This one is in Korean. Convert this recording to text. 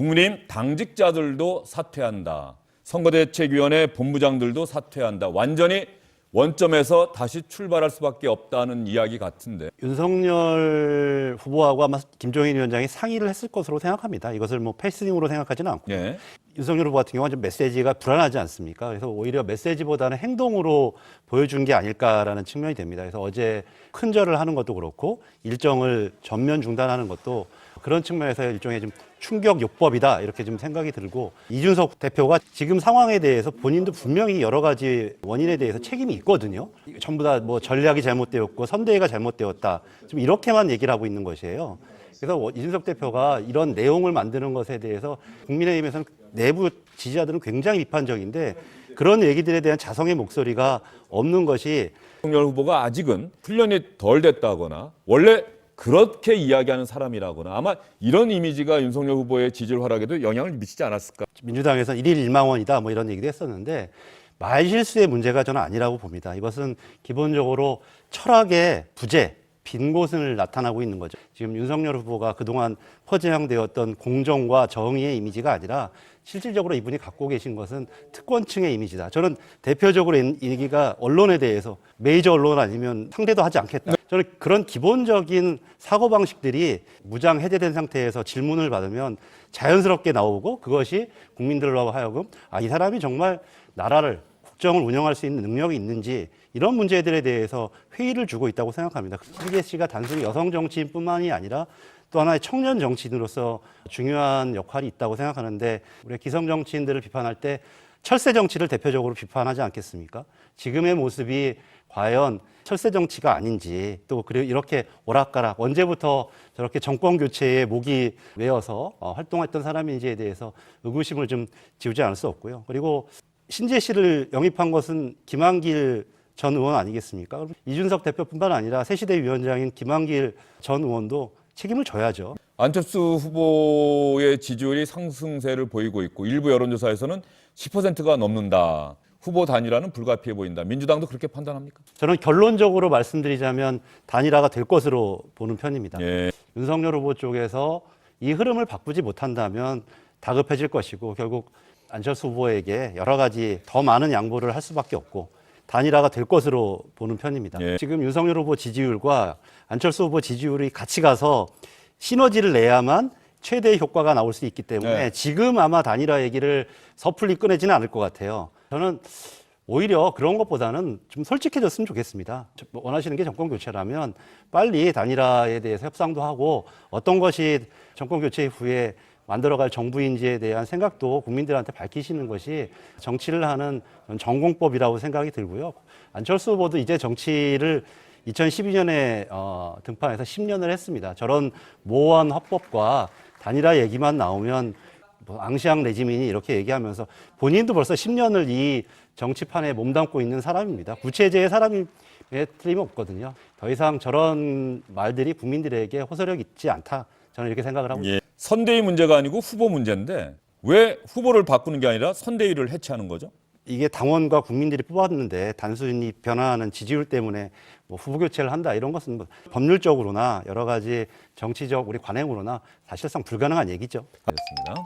국민의힘 당직자들도 사퇴한다. 선거대책위원회 본부장들도 사퇴한다. 완전히 원점에서 다시 출발할 수밖에 없다는 이야기 같은데. 윤석열 후보하고 아마 김종인 위원장이 상의를 했을 것으로 생각합니다. 이것을 뭐 패싱으로 생각하지는 않고 예. 윤석열 후보 같은 경우는 좀 메시지가 불안하지 않습니까? 그래서 오히려 메시지보다는 행동으로 보여준 게 아닐까라는 측면이 됩니다. 그래서 어제 큰절을 하는 것도 그렇고 일정을 전면 중단하는 것도 그런 측면에서 일종의 좀 충격 요법이다 이렇게 좀 생각이 들고 이준석 대표가 지금 상황에 대해서 본인도 분명히 여러 가지 원인에 대해서 책임이 있거든요. 전부 다 뭐 전략이 잘못되었고 선대위가 잘못되었다. 좀 이렇게만 얘기를 하고 있는 것이에요. 그래서 이준석 대표가 이런 내용을 만드는 것에 대해서 국민의힘에서는 내부 지지자들은 굉장히 비판적인데 그런 얘기들에 대한 자성의 목소리가 없는 것이 윤석열 후보가 아직은 훈련이 덜 됐다거나 원래 그렇게 이야기하는 사람이라거나 아마 이런 이미지가 윤석열 후보의 지지율 하락에도 영향을 미치지 않았을까. 민주당에서는 일일 일망원이다 뭐 이런 얘기도 했었는데 말실수의 문제가 저는 아니라고 봅니다. 이것은 기본적으로 철학의 부재, 빈 곳을 나타나고 있는 거죠. 지금 윤석열 후보가 그동안 퍼지향되었던 공정과 정의의 이미지가 아니라 실질적으로 이분이 갖고 계신 것은 특권층의 이미지다. 저는 대표적으로 이 얘기가 언론에 대해서 메이저 언론 아니면 상대도 하지 않겠다. 저는 그런 기본적인 사고방식들이 무장 해제된 상태에서 질문을 받으면 자연스럽게 나오고 그것이 국민들로 하여금 아, 이 사람이 정말 나라를 국정을 운영할 수 있는 능력이 있는지 이런 문제들에 대해서 회의를 주고 있다고 생각합니다. 씨가 단순히 여성 정치인뿐만이 아니라 또 하나의 청년 정치인으로서 중요한 역할이 있다고 생각하는데 우리 기성 정치인들을 비판할 때 철새 정치를 대표적으로 비판하지 않겠습니까? 지금의 모습이 과연 철새 정치가 아닌지 또 그리고 이렇게 오락가락 언제부터 저렇게 정권 교체에 목이 메어서 어, 활동했던 사람인지에 대해서 의구심을 좀 지우지 않을 수 없고요. 그리고 신재 씨를 영입한 것은 김한길 전 의원 아니겠습니까? 이준석 대표뿐만 아니라 새시대 위원장인 김한길 전 의원도 책임을 져야죠. 안철수 후보의 지지율이 상승세를 보이고 있고 일부 여론조사에서는 10%가 넘는다. 후보 단일화는 불가피해 보인다. 민주당도 그렇게 판단합니까? 저는 결론적으로 말씀드리자면 단일화가 될 것으로 보는 편입니다. 예. 윤석열 후보 쪽에서 이 흐름을 바꾸지 못한다면 다급해질 것이고 결국 안철수 후보에게 여러 가지 더 많은 양보를 할 수밖에 없고 단일화가 될 것으로 보는 편입니다. 예. 지금 윤석열 후보 지지율과 안철수 후보 지지율이 같이 가서 시너지를 내야만 최대의 효과가 나올 수 있기 때문에 네. 지금 아마 단일화 얘기를 섣불리 꺼내지는 않을 것 같아요. 저는 오히려 그런 것보다는 좀 솔직해졌으면 좋겠습니다. 저- 뭐 원하시는 게 정권 교체라면 빨리 단일화에 대해서 협상도 하고 어떤 것이 정권 교체 후에 만들어갈 정부인지에 대한 생각도 국민들한테 밝히시는 것이 정치를 하는 전공법이라고 생각이 들고요. 안철수 후보도 이제 정치를 2012년에 어, 등판해서 10년을 했습니다. 저런 모호한 화법과 단일화 얘기만 나오면 뭐 앙시앙 레지민이 이렇게 얘기하면서 본인도 벌써 10년을 이 정치판에 몸담고 있는 사람입니다. 구체제의 사람이 틀림없거든요. 더 이상 저런 말들이 국민들에게 호소력 있지 않다. 저는 이렇게 생각을 하고 예. 선대위 문제가 아니고 후보 문제인데 왜 후보를 바꾸는 게 아니라 선대위를 해체하는 거죠? 이게 당원과 국민들이 뽑았는데 단순히 변화하는 지지율 때문에 뭐 후보 교체를 한다 이런 것은 뭐 법률적으로나 여러 가지 정치적 우리 관행으로나 사실상 불가능한 얘기죠. 알겠습니다.